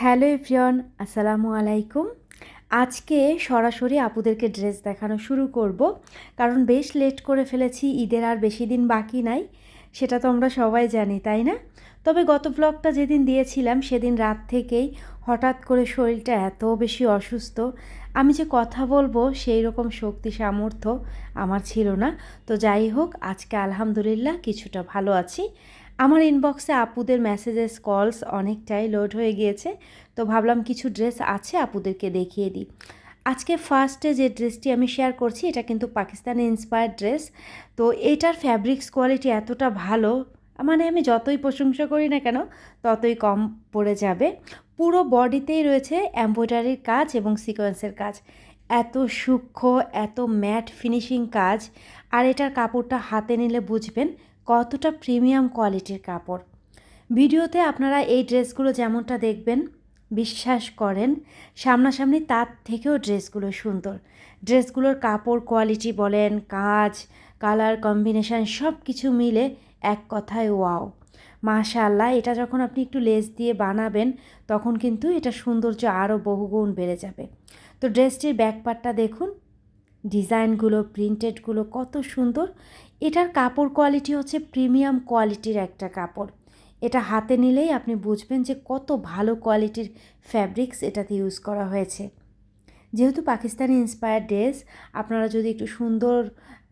Hello everyone, আসসালামু আলাইকুম। আজকে সরাসরি আপুদেরকে ড্রেস দেখানো শুরু করব, কারণ বেশ লেট করে ফেলেছি, ঈদের আর বেশি দিন বাকি নাই, সেটা তো আমরা সবাই জানি, তাই না? তবে গত ব্লগটা যেদিন দিয়েছিলাম, সেদিন রাত থেকেই হঠাৎ করে শরীরটা এত বেশি অসুস্থ। আমি যে কথা বলব, সেই রকম শক্তি সামর্থ্য আমার ছিল না। তো যাই হোক, আজকে আলহামদুলিল্লাহ কিছুটা ভালো আছি। আমার ইনবক্সে আপুদের মেসেজেস কলস অনেকটাই লোড হয়ে গিয়েছে, তো ভাবলাম কিছু ড্রেস আছে আপুদেরকে দেখিয়ে দিই। আজকে ফার্স্টে যে ড্রেসটি আমি শেয়ার করছি, এটা কিন্তু পাকিস্তানি ইন্সপায়ার্ড ড্রেস তো এটার ফ্যাব্রিক্স কোয়ালিটি এতটা ভালো মানে আমি যতই প্রশংসা করি না কেন, ততই কম পড়ে যাবে। পুরো বডিতেই রয়েছে এমব্রয়ডারির কাজ এবং সিকোয়েন্সের কাজ। এত সূক্ষ্ম, এত ম্যাট ফিনিশিং কাজ, আর এটার কাপড়টা হাতে নিলে বুঝবেন কতটা প্রিমিয়াম কোয়ালিটির কাপড়। ভিডিওতে আপনারা এই ড্রেসগুলো যেমনটা দেখবেন, বিশ্বাস করেন, সামনাসামনি তার থেকেও ড্রেসগুলো সুন্দর। ড্রেসগুলোর কাপড় কোয়ালিটি বলেন, কাজ, কালার কম্বিনেশান সব কিছু মিলে এক কথায় ওয়াও। মাশাল্লাহ এটা যখন আপনি একটু লেস দিয়ে বানাবেন, তখন কিন্তু এটা সৌন্দর্য আরও বহুগুণ বেড়ে যাবে। তো ড্রেসটির ব্যাকপার্টটা দেখুন, ডিজাইনগুলো, প্রিন্টেডগুলো কত সুন্দর। এটার কাপড় কোয়ালিটি হচ্ছে প্রিমিয়াম কোয়ালিটির একটা কাপড়। এটা হাতে নিলেই আপনি বুঝবেন যে কত ভালো কোয়ালিটির ফ্যাব্রিক্স এটাতে ইউজ করা হয়েছে। যেহেতু পাকিস্তানি ইন্সপায়ার ড্রেস আপনারা যদি একটু সুন্দর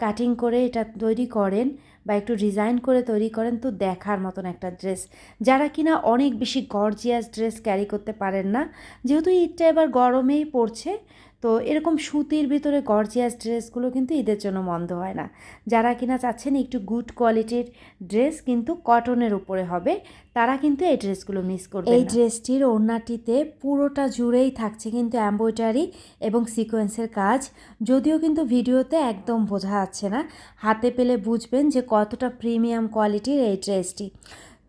কাটিং করে এটা তৈরি করেন বা একটু ডিজাইন করে তৈরি করেন তো দেখার মতন একটা ড্রেস যারা কিনা অনেক বেশি গর্জিয়াস ড্রেস ক্যারি করতে পারেন না, যেহেতু ঈদটা এবার গরমেই পড়ছে তো এরকম সুতির ভিতরে গর্জিয়াস ড্রেসগুলো কিন্তু ঈদের জন্য মন্দ হয় না। যারা কিনা চাচ্ছেন একটু গুড কোয়ালিটির ড্রেস কিন্তু কটনের উপরে হবে তারা কিন্তু এই ড্রেসগুলো মিস করবে এই ড্রেসটির ওড়নাটিতে পুরোটা জুড়েই থাকছে কিন্তু এম্ব্রয়ডারি এবং সিকোয়েন্সের কাজ যদিও কিন্তু ভিডিওতে একদম বোঝা যাচ্ছে না। হাতে পেলে বুঝবেন যে কতটা প্রিমিয়াম কোয়ালিটির এই ড্রেসটি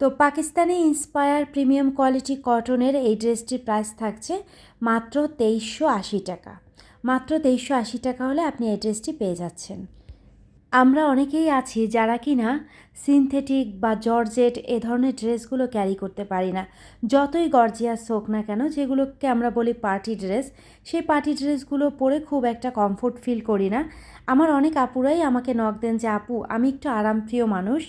তো পাকিস্তানি ইন্সপায়ার প্রিমিয়াম কোয়ালিটি কটনের এই ড্রেসটির প্রাইস থাকছে মাত্র তেইশশো আশি টাকা। মাত্র তেইশশো আশি টাকা হলে আপনি এই ড্রেসটি পেয়ে যাচ্ছেন। আমরা অনেকেই আছি যারা কি না সিনথেটিক বা জর্জেট এ ধরনের ড্রেসগুলো ক্যারি করতে পারি না। যতই গর্জিয়াস হোক না কেন যেগুলোকে আমরা বলি পার্টি ড্রেস সেই পার্টি ড্রেসগুলো পরে খুব একটা কমফোর্ট ফিল করি না। আমার অনেক আপুরাই আমাকে নক দেন যে, আপু, আমি একটু আরামপ্রিয় মানুষ।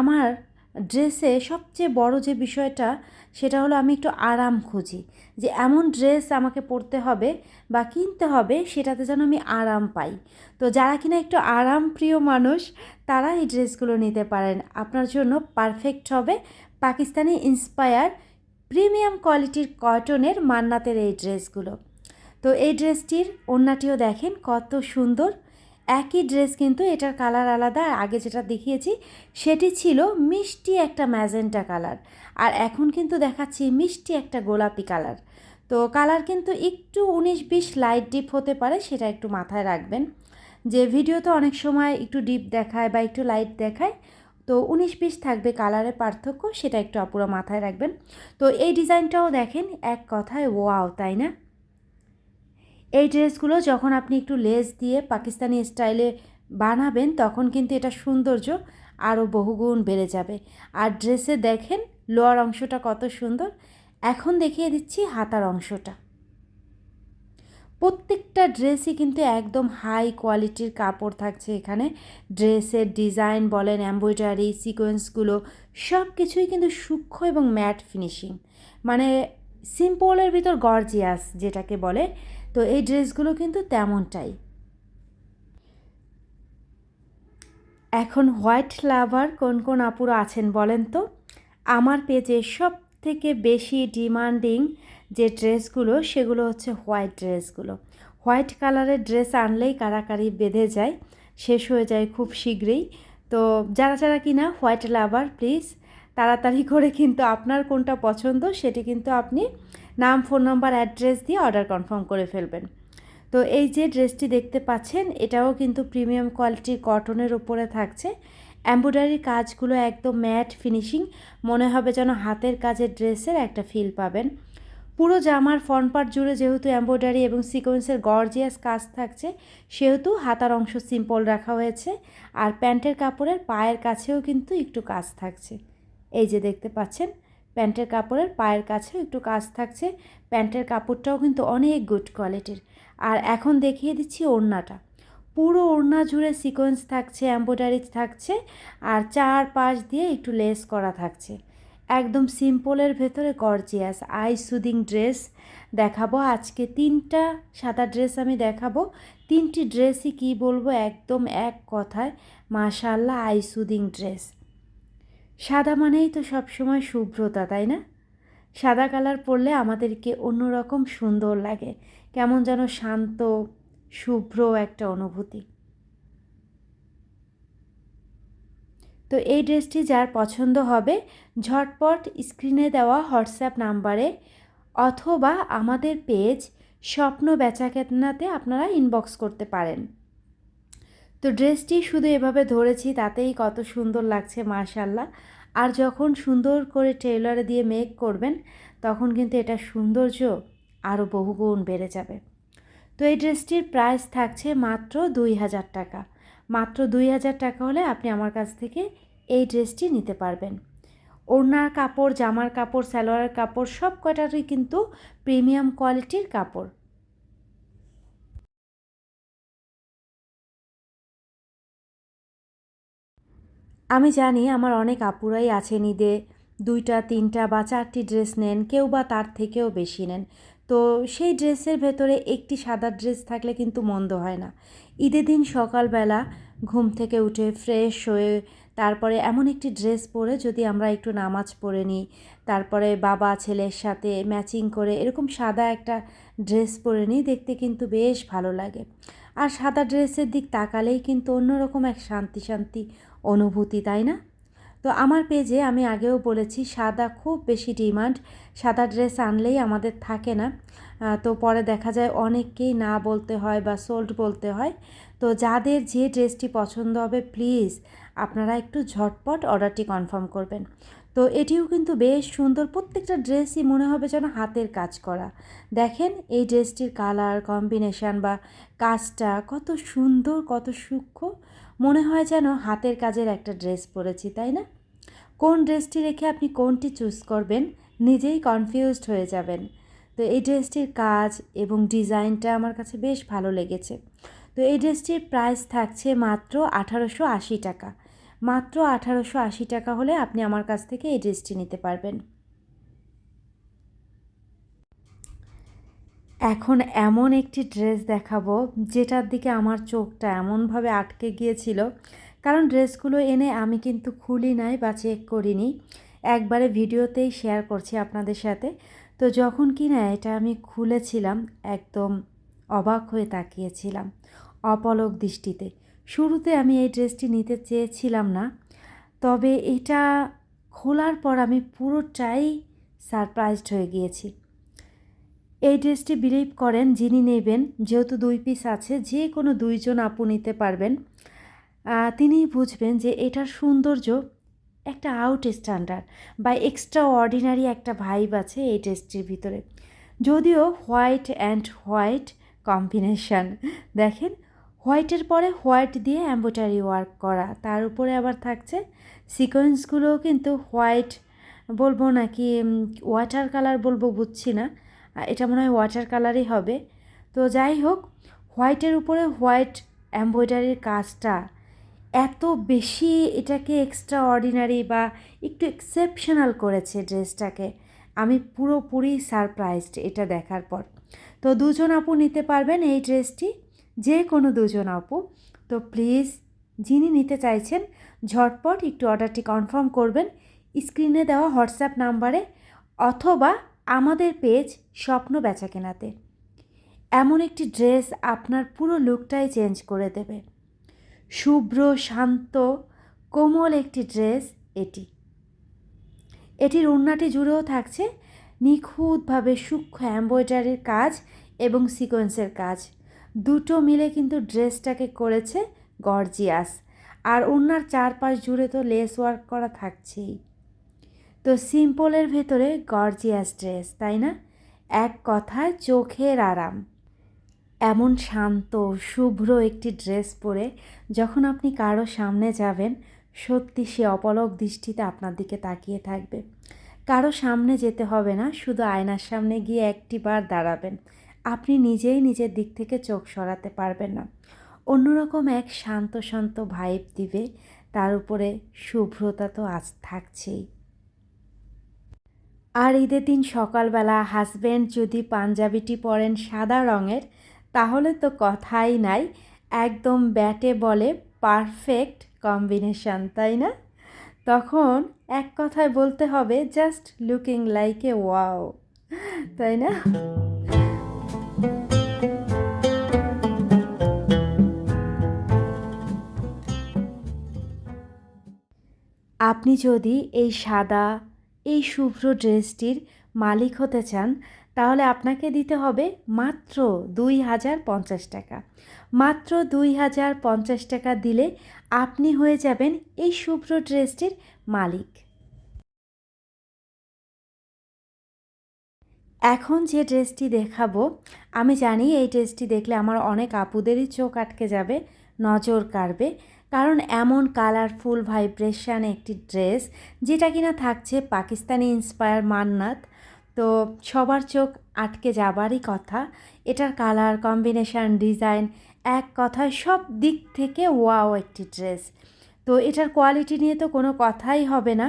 আমার ড্রেসে সবচেয়ে বড় যে বিষয়টা, সেটা হলো আমি একটু আরাম খুঁজি। যে এমন ড্রেস আমাকে পরতে হবে বা কিনতে হবে, সেটাতে যেন আমি আরাম পাই। তো যারা কিনা একটু আরাম প্রিয় মানুষ তারা এই ড্রেসগুলো নিতে পারেন। আপনার জন্য পারফেক্ট হবে। পাকিস্তানি ইন্সপায়ার প্রিমিয়াম কোয়ালিটির কটনের মান্নাতের এই ড্রেসগুলো তো এই ড্রেসটির অন্যটিও দেখেন কত সুন্দর। একই ড্রেস কিন্তু এটার কালার আলাদা, আর আগে যেটা দেখিয়েছি সেটি ছিল মিষ্টি একটা ম্যাজেন্টা কালার। আর এখন কিন্তু দেখাচ্ছি মিষ্টি একটা গোলাপি কালার। তো কালার কিন্তু একটু উনিশ বিশ লাইট ডিপ হতে পারে, সেটা একটু মাথায় রাখবেন। যে ভিডিওতে অনেক সময় একটু ডিপ দেখায় বা একটু লাইট দেখায়, তো উনিশ বিশ থাকবে কালারের পার্থক্য, সেটা একটু আপুরা মাথায় রাখবেন। তো এই ডিজাইনটাও দেখেন এক কথায় ওয়াও, তাই না? এই ড্রেসগুলো যখন আপনি একটু লেস দিয়ে পাকিস্তানি স্টাইলে বানাবেন, তখন কিন্তু এটা সৌন্দর্য আরও বহুগুণ বেড়ে যাবে। আর ড্রেসে দেখেন, লোয়ার অংশটা কত সুন্দর। এখন দেখিয়ে দিচ্ছি হাতার অংশটা। প্রত্যেকটা ড্রেসই কিন্তু একদম হাই কোয়ালিটির কাপড় থাকছে এখানে। ড্রেসের ডিজাইন বলেন, এমব্রয়ডারি, সিকোয়েন্সগুলো সব কিছুই কিন্তু সূক্ষ্ম এবং ম্যাট ফিনিশিং। মানে সিম্পলের ভিতর গর্জিয়াস যেটাকে বলে তো এই ড্রেসগুলো কিন্তু তেমনটাই। এখন হোয়াইট লাভার কোন কোন আপুরা আছেন বলেন তো? আমার পেজে সব থেকে বেশি ডিমান্ডিং যে ড্রেসগুলো, সেগুলো হচ্ছে হোয়াইট ড্রেসগুলো। হোয়াইট কালারের ড্রেস আনলেই কারাকারি বেঁধে যায়, শেষ হয়ে যায় খুব শীঘ্রই। তো যারা যারা কিনা হোয়াইট লাভার, প্লিজ তাড়াতাড়ি করে কিন্তু আপনার কোনটা পছন্দ, সেটি কিন্তু আপনি নাম, ফোন নাম্বার, অ্যাড্রেস দিয়ে অর্ডার কনফার্ম করে ফেলবেন। তো এই যে ড্রেসটি দেখতে পাচ্ছেন, এটাও কিন্তু প্রিমিয়াম কোয়ালিটির কটনের উপরে থাকছে। এম্ব্রয়ডারি কাজগুলো একদম ম্যাট ফিনিশিং, মনে হবে যেন হাতের কাজের ড্রেসের একটা ফিল পাবেন। পুরো জামার ফ্রন্ট পার্ট জুড়ে যেহেতু এম্ব্রয়ডারি এবং সিকোয়েন্সের গর্জিয়াস কাজ থাকছে, সেহেতু হাতার অংশ সিম্পল রাখা হয়েছে, আর প্যান্টের কাপড়ের পায়ের কাছেও কিন্তু একটু কাজ থাকছে। এই যে দেখতে পাচ্ছেন প্যান্টের কাপড়ের পায়ের কাছে একটু কাজ থাকছে। প্যান্টের কাপড়টাও কিন্তু অনেক গুড কোয়ালিটির আর এখন দেখিয়ে দিচ্ছি ওড়নাটা। পুরো ওড়না জুড়ে সিকোয়েন্স থাকছে এম্ব্রয়ডারি থাকছে, আর চার পাশ দিয়ে একটু লেস করা থাকছে। একদম সিম্পলের ভেতরে গর্জিয়াস আই সুদিং ড্রেস দেখাবো আজকে তিনটা সাদা ড্রেস আমি দেখাবো। তিনটি ড্রেসই কি বলব, একদম এক কথায় মাশাল্লাহ আই সুদিং ড্রেস সাদা মানেই তো সবসময় শুভ্রতা, তাই না? সাদা কালার পরলে আমাদেরকে অন্যরকম সুন্দর লাগে। কেমন যেন শান্ত, শুভ্র একটা অনুভূতি। তো এই ড্রেসটি যার পছন্দ হবে, ঝটপট স্ক্রিনে দেওয়া হোয়াটসঅ্যাপ নাম্বারে অথবা আমাদের পেজ স্বপ্ন বেচাকেনাতে আপনারা ইনবক্স করতে পারেন। তো ড্রেসটি শুধু এভাবে ধরেছি, তাতেই কত সুন্দর লাগছে মাশাল্লাহ আর যখন সুন্দর করে টেইলারে দিয়ে মেক করবেন, তখন কিন্তু এটা সৌন্দর্য আরও বহুগুণ বেড়ে যাবে। তো এই ড্রেসটির প্রাইস থাকছে মাত্র দুই হাজার টাকা। মাত্র দুই হাজার টাকা হলে আপনি আমার কাছ থেকে এই ড্রেসটি নিতে পারবেন। ওড়নার কাপড়, জামার কাপড়, সালোয়ারের কাপড় সব কটারই কিন্তু প্রিমিয়াম কোয়ালিটির কাপড়। আমি জানি আমার অনেক আপুরাই আছেন ঈদে। দুইটা, তিনটা বা চারটি ড্রেস নেন, কেউ বা তার থেকেও বেশি নেন। তো সেই ড্রেসের ভেতরে একটি সাদা ড্রেস থাকলে কিন্তু মন্দ হয় না। ঈদের দিন সকালবেলা ঘুম থেকে উঠে ফ্রেশ হয়ে তারপরে এমন একটি ড্রেস পরে যদি আমরা একটু নামাজ পরে নিই, তারপরে বাবা, ছেলের সাথে ম্যাচিং করে এরকম সাদা একটা ড্রেস পরে নিই, দেখতে কিন্তু বেশ ভালো লাগে। আর সাদা ড্রেসের দিক তাকালেই কিন্তু অন্যরকম এক শান্তি শান্তি অনুভূতি, তাই না? তো আমার পেজে আমি আগেও বলেছি, সাদা খুব বেশি ডিমান্ড, সাদা ড্রেস আনলেই আমাদের থাকে না। তো পরে দেখা যায় অনেককেই না বলতে হয় বা সোল্ড বলতে হয়। তো যাদের যে ড্রেসটি পছন্দ হবে প্লিজ আপনারা একটু ঝটপট অর্ডারটি কনফার্ম করবেন। তো এটিও কিন্তু বেশ সুন্দর, প্রত্যেকটা ড্রেসই মনে হবে যেন হাতের কাজ করা। দেখেন এই ড্রেসটির কালার কম্বিনেশান বা কাজটা কত সুন্দর, কত সূক্ষ্ম। মনে হয় যেন হাতের কাজের একটা ড্রেস পরেছি, তাই না? কোন ড্রেসটি রেখে আপনি কোনটি চুজ করবেন, নিজেই কনফিউজড হয়ে যাবেন। তো এই ড্রেসটির কাজ এবং ডিজাইনটা আমার কাছে বেশ ভালো লেগেছে। তো এই ড্রেসটির প্রাইস থাকছে মাত্র আঠারোশো আশি টাকা। মাত্র আঠারোশো আশি টাকা হলে আপনি আমার কাছ থেকে এই ড্রেসটি নিতে পারবেন। এখন এমন একটি ড্রেস দেখাবো, যেটার দিকে আমার চোখটা এমনভাবে আটকে গিয়েছিল। কারণ ড্রেসগুলো এনে আমি কিন্তু খুলি নাই বা চেক করিনি। একবারে ভিডিওতেই শেয়ার করছি আপনাদের সাথে। তো যখন কি না এটা আমি খুলেছিলাম, একদম অবাক হয়ে তাকিয়েছিলাম, অপলক দৃষ্টিতে। শুরুতে আমি এই ড্রেসটি নিতে চেয়েছিলাম না, তবে এটা খোলার পর আমি পুরোটাই সারপ্রাইজড হয়ে গিয়েছি। এই ড্রেসটি বিলিভ করেন যিনি নেবেন, যেহেতু দুই পিস আছে, যে কোনো দুইজন আপু নিতে পারবেন। তিনি বুঝবেন যে এটার সৌন্দর্য একটা আউট স্ট্যান্ডার্ড বা এক্সট্রা অর্ডিনারি একটা ভাইব আছে এই ড্রেসটির ভিতরে। যদিও হোয়াইট অ্যান্ড হোয়াইট কম্বিনেশান, দেখেন, হোয়াইটের পরে হোয়াইট দিয়ে অ্যাম্বোটারি ওয়ার্ক করা, তার উপরে আবার থাকছে সিকোয়েন্সগুলোও কিন্তু হোয়াইট বলব নাকি ওয়াটার কালার বলব বুঝছি না এটা মনে হয় ওয়াটার কালারই হবে। তো যাই হোক হোয়াইটের উপরে হোয়াইট এমব্রয়ডারির কাজটা এত বেশি এটাকে এক্সট্রা অর্ডিনারি বা একটু এক্সেপশনাল করেছে ড্রেসটাকে। আমি পুরোপুরি সারপ্রাইজড এটা দেখার পর। তো দুজন আপু নিতে পারবেন এই ড্রেসটি, যে কোনো দুজন আপু। তো প্লিজ যিনি নিতে চাইছেন, ঝটপট একটু অর্ডারটি কনফার্ম করবেন। স্ক্রিনে দেওয়া হোয়াটসঅ্যাপ নাম্বারে অথবা আমাদের পেজ স্বপ্ন বেচা কেনাতে এমন একটি ড্রেস আপনার পুরো লুকটাই চেঞ্জ করে দেবে। শুভ্র, শান্ত, কোমল একটি ড্রেস এটি। এটির ওড়নাটি জুড়েও থাকছে নিখুঁতভাবে সূক্ষ্ম এম্ব্রয়ডারির কাজ এবং সিকোয়েন্সের কাজ। দুটো মিলে কিন্তু ড্রেসটাকে করেছে গর্জিয়াস। আর ওনার চারপাশ জুড়ে তো লেস ওয়ার্ক করা থাকছেই। তো সিম্পলের ভেতরে গর্জিয়াস ড্রেস, তাই না? এক কথায় চোখের আরাম। এমন শান্ত, শুভ্র একটি ড্রেস পরে যখন আপনি কারও সামনে যাবেন, সত্যি সে অপলক দৃষ্টিতে আপনার দিকে তাকিয়ে থাকবে। কারও সামনে যেতে হবে না, শুধু আয়নার সামনে গিয়ে একটি বার দাঁড়াবেন। আপনি নিজেই নিজের দিক থেকে চোখ সরাতে পারবেন না। অন্যরকম এক শান্ত শান্ত ভাইব দিবে, তার উপরে শুভ্রতা তো আজ থাকছেই। আর ঈদের দিন সকালবেলা হাজব্যান্ড যদি পাঞ্জাবিটি পরেন সাদা রঙের, তাহলে তো কথাই নাই। একদম ব্যাটে বলে পারফেক্ট কম্বিনেশন তাই না? তখন এক কথায় বলতে হবে just looking like a wow তাই না? আপনি যদি এই সাদা এই শুভ্র ড্রেসটির মালিক হতে চান, তাহলে আপনাকে দিতে হবে মাত্র দুই হাজার পঞ্চাশ টাকা। মাত্র দুই হাজার পঞ্চাশ টাকা দিলে আপনি হয়ে যাবেন এই শুভ্র ড্রেসটির মালিক। এখন যে ড্রেসটি দেখাবো, আমি জানি এই ড্রেসটি দেখলে আমার অনেক আপুদেরই চোখ আটকে যাবে, নজর কাড়বে। কারণ এমন কালারফুল ভাইব্রেশন একটি ড্রেস যেটা কিনা থাকছে পাকিস্তানি ইন্সপায়ার মান্নাত। তো সবার চোখ আটকে যাবারই কথা। এটার কালার কম্বিনেশান ডিজাইন এক কথায় সব দিক থেকে ওয়াও একটি ড্রেস। তো এটার কোয়ালিটি নিয়ে তো কোনো কথাই হবে না।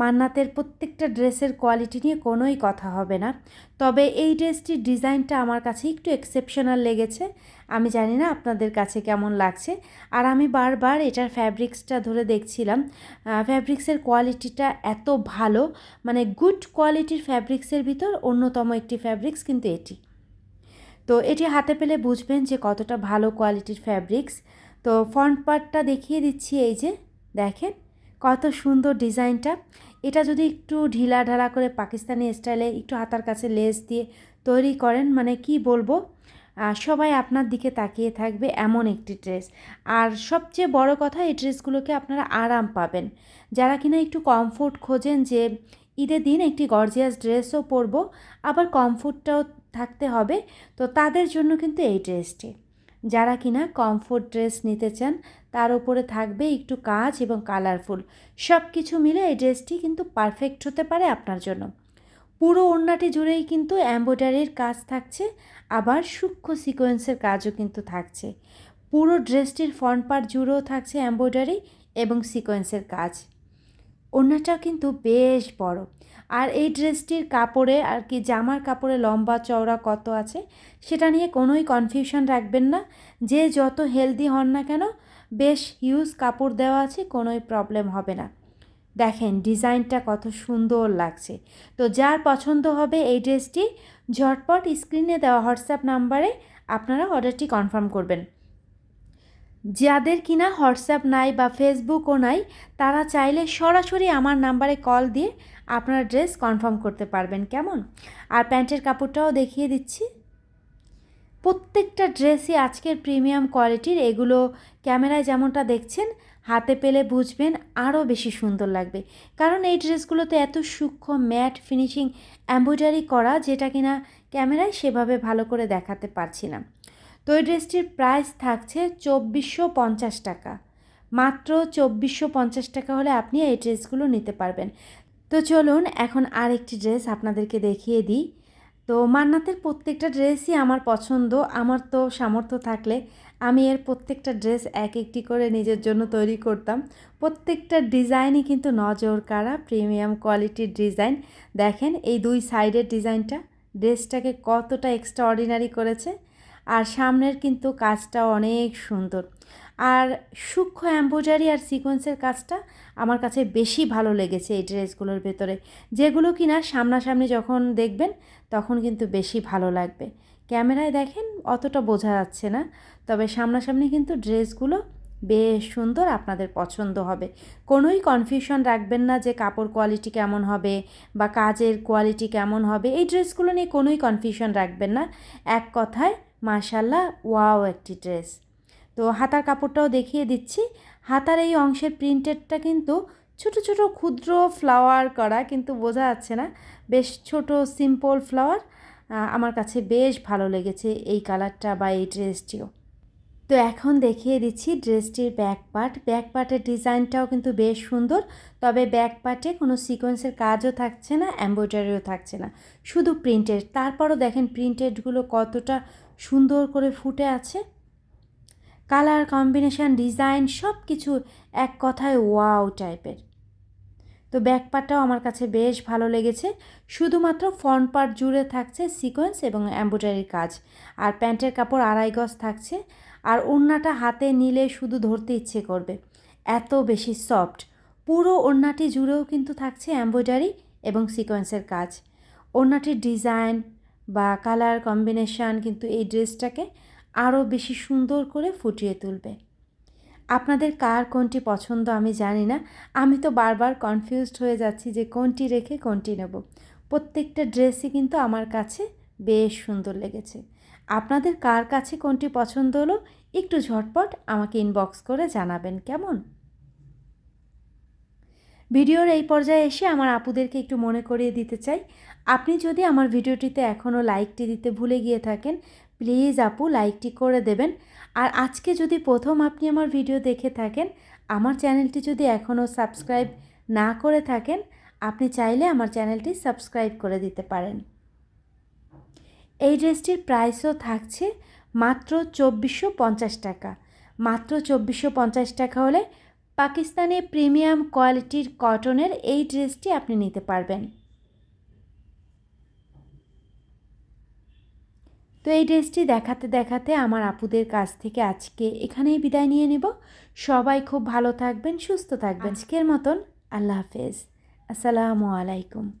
মান্নাতের প্রত্যেকটা ড্রেসের কোয়ালিটি নিয়ে কোনোই কথা হবে না। তবে এই ড্রেসটির ডিজাইনটা আমার কাছে একটু এক্সেপশনাল লেগেছে। আমি জানি না আপনাদের কাছে কেমন লাগছে। আর আমি বারবার এটার ফ্যাব্রিক্সটা ধরে দেখছিলাম। ফ্যাব্রিক্সের কোয়ালিটিটা এত ভালো মানে গুড কোয়ালিটির ফ্যাব্রিক্সের ভিতর অন্যতম একটি ফ্যাব্রিক্স কিন্তু এটি। তো এটি হাতে পেলে বুঝবেন যে কতটা ভালো কোয়ালিটির ফ্যাব্রিক্স তো ফ্রন্ট পার্টটা দেখিয়ে দিচ্ছি এই যে, দেখেন কত সুন্দর ডিজাইনটা। এটা যদি একটু ঢিলা ঢালা করে পাকিস্তানি স্টাইলে একটু হাতার কাছে লেস দিয়ে তৈরি করেন মানে কি বলব? সবাই আপনার দিকে তাকিয়ে থাকবে এমন একটি ড্রেস আর সবচেয়ে বড় কথা, এই ড্রেসগুলোকে আপনারা আরাম পাবেন। যারা কিনা একটু কমফোর্ট খোঁজেন যে ঈদের দিন একটি গর্জিয়াস ড্রেসও পরবো, আবার কমফোর্টটাও থাকতে হবে, তো তাদের জন্য কিন্তু এই ড্রেসটি যারা কিনা কমফোর্ট ড্রেস নিতে চান, তার উপরে থাকবে একটু কাজ এবং কালারফুল সব কিছু মিলে এই ড্রেসটি কিন্তু পারফেক্ট হতে পারে আপনার জন্য। পুরো ওড়নাটি জুড়েই কিন্তু এম্ব্রয়ডারির কাজ থাকছে, আবার সূক্ষ্ম সিকোয়েন্সের কাজও কিন্তু থাকছে। পুরো ড্রেসটির ফ্রন্ট পার্ট জুড়েও থাকছে এম্ব্রয়ডারি এবং সিকোয়েন্সের কাজ। ওড়নাটাও কিন্তু বেশ বড়। আর এই ড্রেসটির কাপড়ে আর কি জামার কাপড়ে লম্বা চওড়া কত আছে, সেটা নিয়ে কোনোই কনফিউশন রাখবেন না। যে যত হেলদি হন না কেন, বেশ হিউজ কাপড় দেওয়া আছে, কোনোই প্রবলেম হবে না। দেখেন ডিজাইনটা কত সুন্দর লাগছে। তো যার পছন্দ হবে এই ড্রেসটি, ঝটপট স্ক্রিনে দেওয়া হোয়াটসঅ্যাপ নাম্বারে আপনারা অর্ডারটি কনফার্ম করবেন। যাদের কিনা হোয়াটসঅ্যাপ নাই বা ফেসবুকও নাই, তারা চাইলে সরাসরি আমার নাম্বারে কল দিয়ে আপনার ড্রেস কনফার্ম করতে পারবেন, কেমন? আর প্যান্টের কাপড়টাও দেখিয়ে দিচ্ছি। প্রত্যেকটা ড্রেসই আজকের প্রিমিয়াম কোয়ালিটির, এগুলো ক্যামেরায় যেমনটা দেখছেন, হাতে পেলে বুঝবেন আরও বেশি সুন্দর লাগবে। কারণ এই ড্রেসগুলোতে এত সূক্ষ্ম, ম্যাট ফিনিশিং, এম্ব্রয়ডারি করা, যেটা কিনা ক্যামেরায় সেভাবে ভালো করে দেখাতে পারছি না। তো এই ড্রেসটির প্রাইস থাকছে চব্বিশশো পঞ্চাশ টাকা। মাত্র চব্বিশশো পঞ্চাশ টাকা হলে আপনি এই ড্রেসগুলো নিতে পারবেন। তো চলুন এখন আরেকটি ড্রেস আপনাদেরকে দেখিয়ে দিই। তো মান্নাতের প্রত্যেকটা ড্রেসই আমার পছন্দ, আমার তো সামর্থ্য থাকলে আমি এর প্রত্যেকটা ড্রেস এক একটি করে নিজের জন্য তৈরি করতাম। প্রত্যেকটা ডিজাইনই কিন্তু নজর কাড়া প্রিমিয়াম কোয়ালিটির ডিজাইন। দেখেন এই দুই সাইডের ডিজাইনটা, ড্রেসটাকে কতটা এক্সট্রা অর্ডিনারি করেছে। আর সামনের কিন্তু কাজটাও অনেক সুন্দর। আর সূক্ষ্ম অ্যাম্বোজারি আর সিকোয়েন্সের কাজটা আমার কাছে বেশি ভালো লেগেছে এই ড্রেসগুলোর ভেতরে। যেগুলো কি না সামনাসামনি যখন দেখবেন তখন কিন্তু বেশি ভালো লাগবে। ক্যামেরায় দেখেন অতটা বোঝা যাচ্ছে না, তবে সামনাসামনি কিন্তু ড্রেসগুলো বেশ সুন্দর আপনাদের পছন্দ হবে। কোনোই কনফিউশন রাখবেন না যে কাপড় কোয়ালিটি কেমন হবে বা কাজের কোয়ালিটি কেমন হবে। এই ড্রেসগুলো নিয়ে কোনোই কনফিউশন রাখবেন না। এক কথায় মাশাল্লাহ, ওয়াও একটি ড্রেস। তো হাতার কাপড়টাও দেখিয়ে দিচ্ছি। হাতার এই অংশের প্রিন্টেডটা কিন্তু ছোট ছোট ক্ষুদ্র ফ্লাওয়ার করা, কিন্তু বোঝা যাচ্ছে না। বেশ ছোট, সিম্পল ফ্লাওয়ার। আমার কাছে বেশ ভালো লেগেছে এই কালারটা বা এই ড্রেসটিও। তো এখন দেখিয়ে দিচ্ছি ড্রেসটির ব্যাক পার্ট ব্যাক পার্টের ডিজাইনটাও কিন্তু বেশ সুন্দর, তবে ব্যাক পার্টে কোনো সিকোয়েন্সের কাজও থাকছে না এম্ব্রয়ডারিও থাকছে না। শুধু প্রিন্টেড তারপরও দেখেন প্রিন্টেডগুলো কতটা সুন্দর করে ফুটে আছে। কালার কম্বিনেশান ডিজাইন সব কিছু এক কথায় ওয়াও টাইপের তো ব্যাক পার্টটাও আমার কাছে বেশ ভালো লেগেছে। শুধুমাত্র ফ্রন্ট পার্ট জুড়ে থাকছে সিকোয়েন্স এবং এম্ব্রয়ডারির কাজ। আর প্যান্টের কাপড় আড়াই গজ থাকছে। আর ওড়নাটা হাতে নিলে শুধু ধরতে ইচ্ছে করবে। এত বেশি সফট পুরো ওড়নাটি জুড়েও কিন্তু থাকছে এম্ব্রয়ডারি এবং সিকোয়েন্সের কাজ। ওড়নাটির ডিজাইন বা কালার কম্বিনেশান কিন্তু এই ড্রেসটাকে আরও বেশি সুন্দর করে ফুটিয়ে তুলবে। আপনাদের কার কোনটি পছন্দ আমি জানি না। আমি তো বারবার কনফিউজড হয়ে যাচ্ছি যে কোনটি রেখে কোনটি নেব। প্রত্যেকটা ড্রেসই কিন্তু আমার কাছে বেশ সুন্দর লেগেছে। আপনাদের কার কাছে কোনটি পছন্দ হলো একটু ঝটপট আমাকে ইনবক্স করে জানাবেন, কেমন? ভিডিওর এই পর্যায়ে এসে আমার আপুদেরকে একটু মনে করিয়ে দিতে চাই। আপনি যদি আমার ভিডিওটিতে এখনও লাইকটি দিতে ভুলে গিয়ে থাকেন, প্লিজ আপু লাইকটি করে দেবেন। আর আজকে যদি প্রথম আপনি আমার ভিডিও দেখে থাকেন, আমার চ্যানেলটি যদি এখনও সাবস্ক্রাইব না করে থাকেন, আপনি চাইলে আমার চ্যানেলটি সাবস্ক্রাইব করে দিতে পারেন। এই ড্রেসটির প্রাইসও থাকছে মাত্র চব্বিশশো পঞ্চাশ টাকা। মাত্র চব্বিশশো পঞ্চাশ টাকা হলে পাকিস্তানে প্রিমিয়াম কোয়ালিটির কটনের এই ড্রেসটি আপনি নিতে পারবেন। তো এই ড্রেসটি দেখাতে দেখাতে আমার আপুদের কাছ থেকে আজকে এখানেই বিদায় নিয়ে নেব। সবাই খুব ভালো থাকবেন সুস্থ থাকবেন। আজকের মতন আল্লাহ হাফেজ। আসসালামু আলাইকুম।